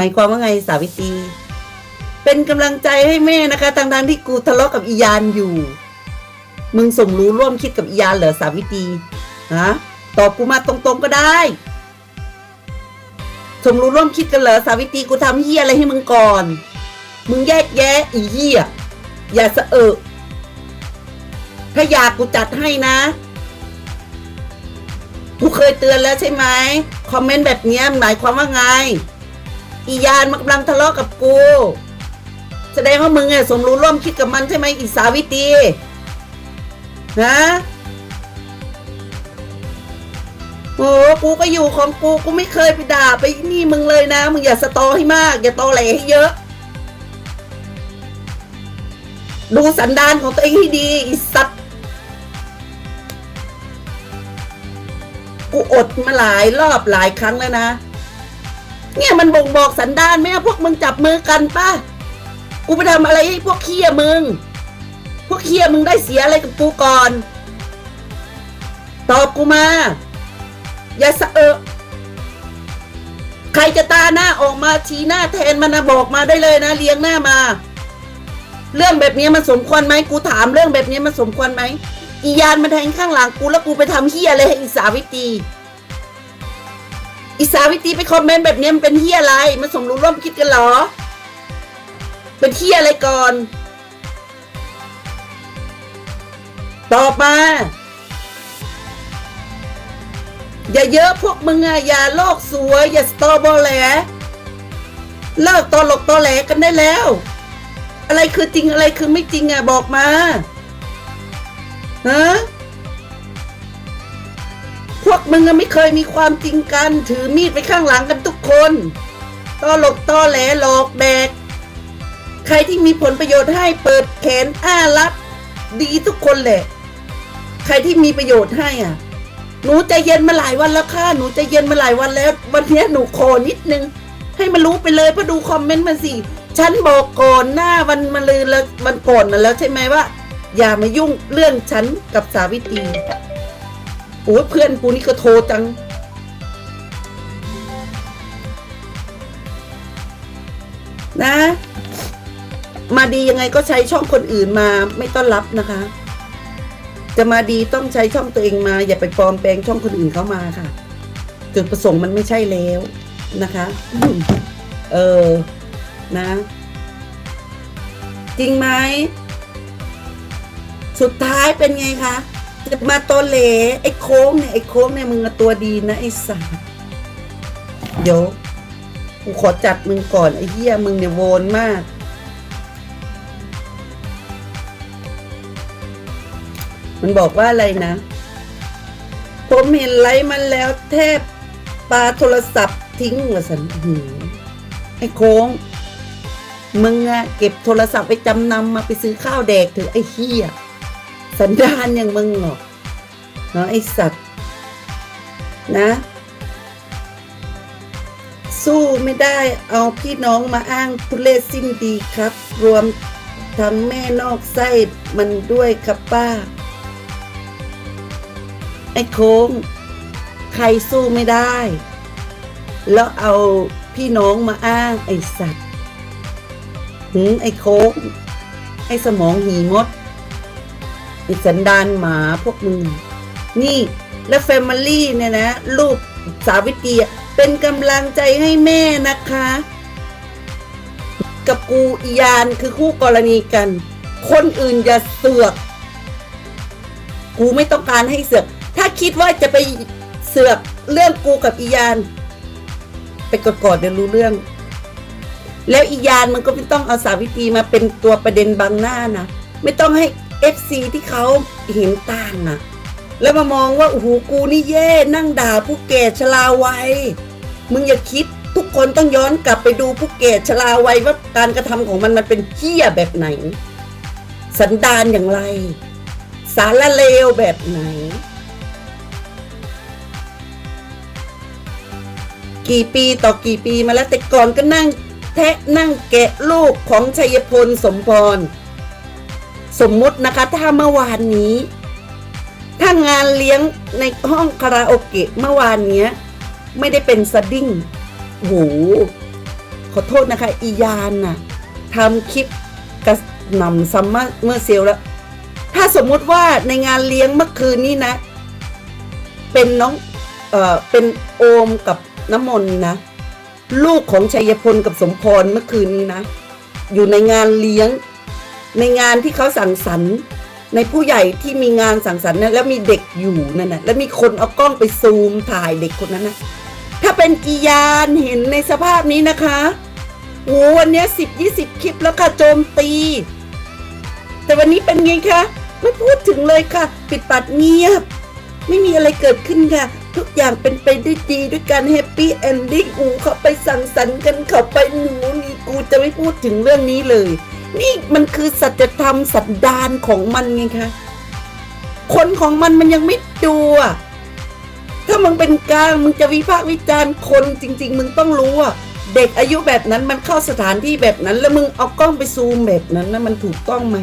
หมายความว่าไงสาวิตรีเป็นกำลังใจให้แม่นะคะทางๆที่กูทะเลาะกับอียานอยู่ มึงสมรู้ร่วมคิดกับอียานเหรอสาวิตรีฮะตอบกูมาตรงๆก็ได้ สมรู้ร่วมคิดกันเหรอสาวิตรีกูทำเฮียอะไรให้มึงก่อน มึงแยกแยะอีเฮียอย่าสะเอะถ้าอยากกูจัดให้นะ กูเคยเตือนแล้วใช่ไหมคอมเมนต์แบบนี้หมายความว่าไง อียานมันกำลังทะเลาะกับกู แสดงว่ามึงอะสมรู้ร่วมคิดกับมันใช่ไหมอีสาวิตรีฮะโอ้กูก็อยู่ของกูกูไม่เคยไปด่าไปนี่มึงเลยนะ มึงอย่าสตอให้มาก อย่าตอแหลให้เยอะ ดูสันดานของตัวเองให้ดีอีสัตว์กูอดมาหลายรอบหลายครั้งแล้วนะ เนี่ยมันบ่งบอกสันดานไหมพวกมึงจับมือกันป่ะกูไปทำอะไรให้พวกเคียมึง พวกเคียมึงได้เสียอะไรกับกูก่อน ตอบกูมา อย่าสะเอะใครจะตาหน้าออกมาชี้หน้าแทนมันนะบอกมาได้เลยนะเลี้ยงหน้ามา เรื่องแบบนี้มันสมควรไหมกูถามเรื่องแบบนี้มันสมควรไหมอียานมาแทงข้างหลังกูแล้วกูไปทำเฮียอะไรให้อีสาวิตี อีสาวิตรีไปคอมเมนต์แบบนี้มันเป็นเฮียอะไร มันสมรู้ร่วมคิดกันเหรอ เป็นเฮียอะไรก่อน ตอบมา อย่าเยอะพวกมึงอะอย่าโลกสวย อย่าสตอบอแหลเลิกตอหลกตอแหลกันได้แล้ว อะไรคือจริงอะไรคือไม่จริงอะบอกมาฮะ พวกมึงไม่เคยมีความจริงกัน ถือมีดไปข้างหลังกันทุกคนตอหลกตอแหลหลอกแดกใครที่มีผลประโยชน์ให้เปิดแขนอ้ารับ ดีทุกคนแหละ ใครที่มีประโยชน์ให้อะ หนูใจเย็นมาหลายวันแล้วค่ะ หนูใจเย็นมาหลายวันแล้ว วันนี้หนูขอนิดนึง ให้มันรู้ไปเลยเพราะดูคอมเมนต์มาสิ ฉันบอกก่อนหน้าวันมาลืนแล้ววันก่อนนะแล้วใช่ไหมว่า อย่ามายุ่งเรื่องฉันกับสาวิตรี โอ้เพื่อนกูนี่ก็โทรจัง นะ มาดียังไงก็ใช้ช่องคนอื่นมาไม่ต้อนรับนะคะ จะมาดีต้องใช้ช่องตัวเองมา อย่าไปปลอมแปลงช่องคนอื่นเข้ามาค่ะ จุดประสงค์มันไม่ใช่แล้วนะคะ เออ นะ จริงไหม สุดท้ายเป็นไงคะ จะมาตอเหลไอ้โค้งเนี่ยไอ้โค้งเนี่ยมึงอะตัวดีนะไอ้สัสเดี๋ยวกูขอจัดมึงก่อนไอ้เหี้ยมึงเนี่ยโวนมาก มันบอกว่าอะไรนะ ผมเห็นไลฟ์มันแล้วแทบปาโทรศัพท์ทิ้งว่าสันหือไอ้โค้ง มึงอะเก็บโทรศัพท์ไปจำนำมาไปซื้อข้าวแดกเถอะไอ้เหี้ย สันดานอย่างมึงหรอกเนาะไอสัตว์นะ สู้ไม่ได้เอาพี่น้องมาอ้างทุเลศสิ้นดีครับ รวมทั้งแม่นอกไส้มันด้วยครับป้า ไอ้โค้ง ใครสู้ไม่ได้ แล้วเอาพี่น้องมาอ้างไอ้สัตว์หืมไอ้โค้ง ไอ้สมองหีมด อ้สันดานหมาพวกมึงนี่และแฟมิลี่เนี่ยนะลูกสาวิตรีเป็นกำลังใจให้แม่นะคะ กับกูอียานคือคู่กรณีกัน คนอื่นอย่าเสือก กูไม่ต้องการให้เสือก ถ้าคิดว่าจะไปเสือกเรื่องกูกับอียาน ไปกอดๆเดี๋ยวรู้เรื่อง แล้วอียานมันก็ไม่ต้องเอาสาวิตรีมาเป็นตัวประเด็นบังหน้านะไม่ต้องให้ เอฟซีที่เขาเห็นต่างนะแล้วมามองว่าโอ้โหกูนี่แย่นั่งด่าผู้แก่ชราวัยมึงอย่าคิดทุกคนต้องย้อนกลับไปดูผู้แก่ชราวัยว่าการกระทำของมันมันเป็นเหี้ยแบบไหน สันดานอย่างไร สารเลวแบบไหน กี่ปีต่อกี่ปีมาแล้วแต่ก่อนก็นั่งแทะนั่งแกะลูกของชัยพลสมพร สมมุตินะคะ ถ้าเมื่อวานนี้ ถ้างานเลี้ยงในห้องคาราโอเกะเมื่อวานเนี้ย ไม่ได้เป็นสดิ้งโหขอโทษนะคะ อียานน่ะทำคลิปกระนำซัมเมอร์เมื่อเซลแล้ว ถ้าสมมุติว่าในงานเลี้ยงเมื่อคืนนี้นะ เป็นน้องเอ่อเป็นโอมกับน้ำมนต์นะ ลูกของชัยพลกับสมพรเมื่อคืนนี้นะ อยู่ในงานเลี้ยง ในงานที่เขาสั่งสรรค์ในผู้ใหญ่ที่มีงานสั่งสรรค์นะแล้วมีเด็กอยู่นั่นนะแล้วมีคนเอากล้องไปซูมถ่ายเด็กคนนั้นนะถ้าเป็นอียานเห็นในสภาพนี้นะคะโอ้วันนี้สิบยี่สิบคลิปแล้วค่ะโจมตี แต่วันนี้เป็นไงคะไม่พูดถึงเลยค่ะ ปิดปัดเงียบ ไม่มีอะไรเกิดขึ้นค่ะ ทุกอย่างเป็นไปด้วยดีด้วยการแฮปปี้เอนดิ้งอูเขาไปสั่งสรรค์กันเขาไปหนูนี่กูจะไม่พูดถึงเรื่องนี้เลย นี่มันคือสัจธรรมสันดานของมันไงคะคนของมันมันยังไม่ดูอะถ้ามึงเป็นกลางมึงจะวิพากษ์วิจารณ์คนจริง ๆ มึงต้องรู้ว่าเด็กอายุแบบนั้นมันเข้าสถานที่แบบนั้น แล้วมึงเอากล้องไปซูมแบบนั้นนะมันถูกต้องไหม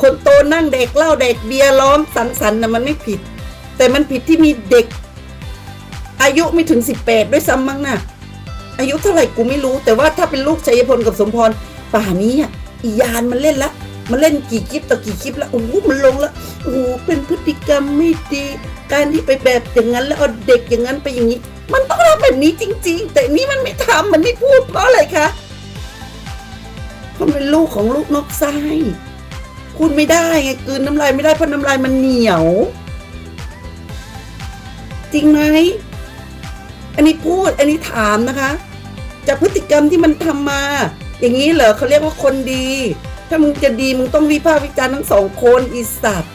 คนโตนั่งเด็กเหล้าเด็กเบียร์ล้อมสังสรรค์นะมันไม่ผิด แต่มันผิดที่มีเด็ก อายุไม่ถึงสิบแปดด้วยซ้ำมั้งน่ะอายุเท่าไหร่กูไม่รู้ แต่ว่าถ้าเป็นลูกชัยพลกับสมพร ป่านี้อะอียานมันเล่นละ มันเล่นกี่คลิปต่อกี่คลิปล้วโอ้โหมันลงล้วโอ้โหเป็นพฤติกรรมไม่ดี การที่ไปแบบอย่างนั้นแล้วเอาเด็กอย่างนั้นไปอย่างนี้ มันต้องทำแบบนี้จริง ๆ แต่นี่มันไม่ทำมันไม่พูดเพราะอะไรคะเพราะเป็นลูกของลูกนกไส้พูดไม่ได้ไงกืนน้ำลายไม่ได้เพราะน้ำลายมันเหนียว จริงไหมอันนี้พูดอันนี้ถามนะคะ จากพฤติกรรมที่มันทำมา อย่างนี้เหรอเขาเรียกว่าคนดี ถ้ามึงจะดีมึงต้องวิพากษ์วิจารณ์ทั้งสองคนอีสัตว์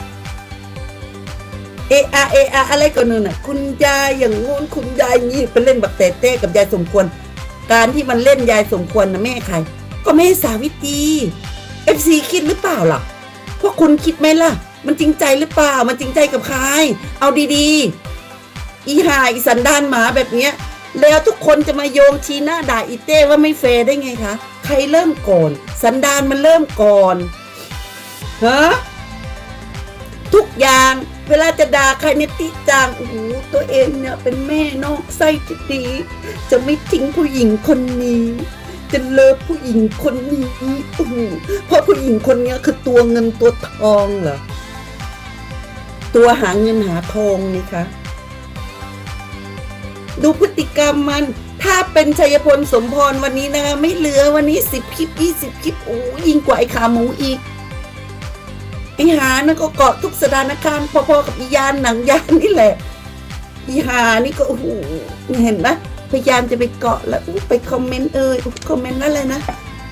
เออาเออาอะไรก็นึงน่ะ คุณยายอย่างงู้นคุณยายนี่ไปเล่นบักแต่เต้กับยายสมควร การที่มันเล่นยายสมควรนะแม่ใคร ก็แม่สาวิตรีเอฟซีคิดหรือเปล่าล่ะพวกคุณคิดไหมล่ะ มันจริงใจหรือเปล่า มันจริงใจกับใคร เอาดีๆ อีหาอีสันดานหมาแบบเนี้ย แล้วทุกคนจะมาโยงทีหน้าด่าอีเต้ว่าไม่เฟรได้ไงคะ ครเริ่มก่อน สันดานมันเริ่มก่อนฮะทุกอย่างเวลาจะด่าใครเนี่ยติจางโอ้โหตัวเองเนี่ยเป็นแม่นอกไส้ที่ดี จะไม่ทิ้งผู้หญิงคนนี้ จะเลิฟผู้หญิงคนนี้โอ้โหเพราะผู้หญิงคนนี้คือตัวเงินตัวทองเหรอตัวหาเงินหาทองนี่คะดูพฤติกรรมมัน ถ้าเป็นชัยพลสมพรวันนี้นะคะไม่เหลือวันนี้สิบคลิปยี่สิบคลิปโอ้ยิงกว่าไอ้ขาหมูอีกไอ้หานั่นก็เกาะทุกสถานการณ์พอๆกับอียานหนังยานนี่แหละอีหานี่ก็โอ้โหเห็นไหมพยายามจะไปเกาะแล้วไปคอมเมนต์เอ่ยคอมเมนต์ว่าอะไรนะ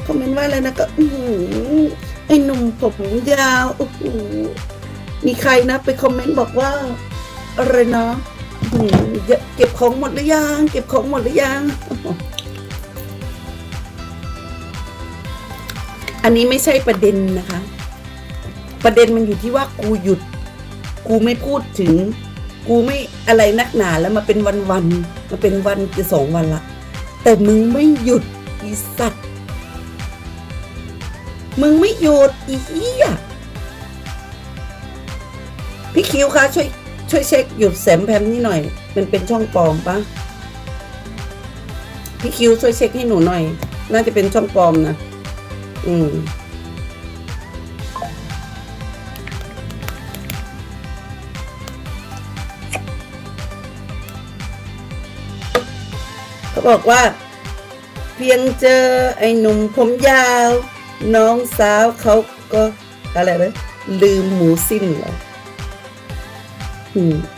คอมเมนต์ว่าอะไรนะก็อื้อหือไอ้หนุ่มผมยาวโอ้โหมีใครนะ ไปคอมเมนต์บอกว่าอะไรเนาะอืมเยอะเก็บ ของหมดหรือยัง เก็บของหมดหรือยัง อันนี้ไม่ใช่ประเด็นนะคะ ประเด็นมันอยู่ที่ว่ากูหยุด กูไม่พูดถึง กูไม่อะไรนักหนาแล้วมาเป็นวันวันมาเป็นวันจะสองวันละ แต่มึงไม่หยุดอีสัตว์ มึงไม่หยุดอีเหี้ยพี่คิวคะช่วย ช่วยเช็คหยุดแสมแพมนี่หน่อย มันเป็นช่องปลอมปะพี่คิวช่วยเช็คให้หนูหน่อย น่าจะเป็นช่องปลอมนะ อืมเขาบอกว่า เพียงเจอไอ้หนุ่มผมยาว น้องสาวเขาก็อะไรนะลืมหมูสิ้นเหรอ อืม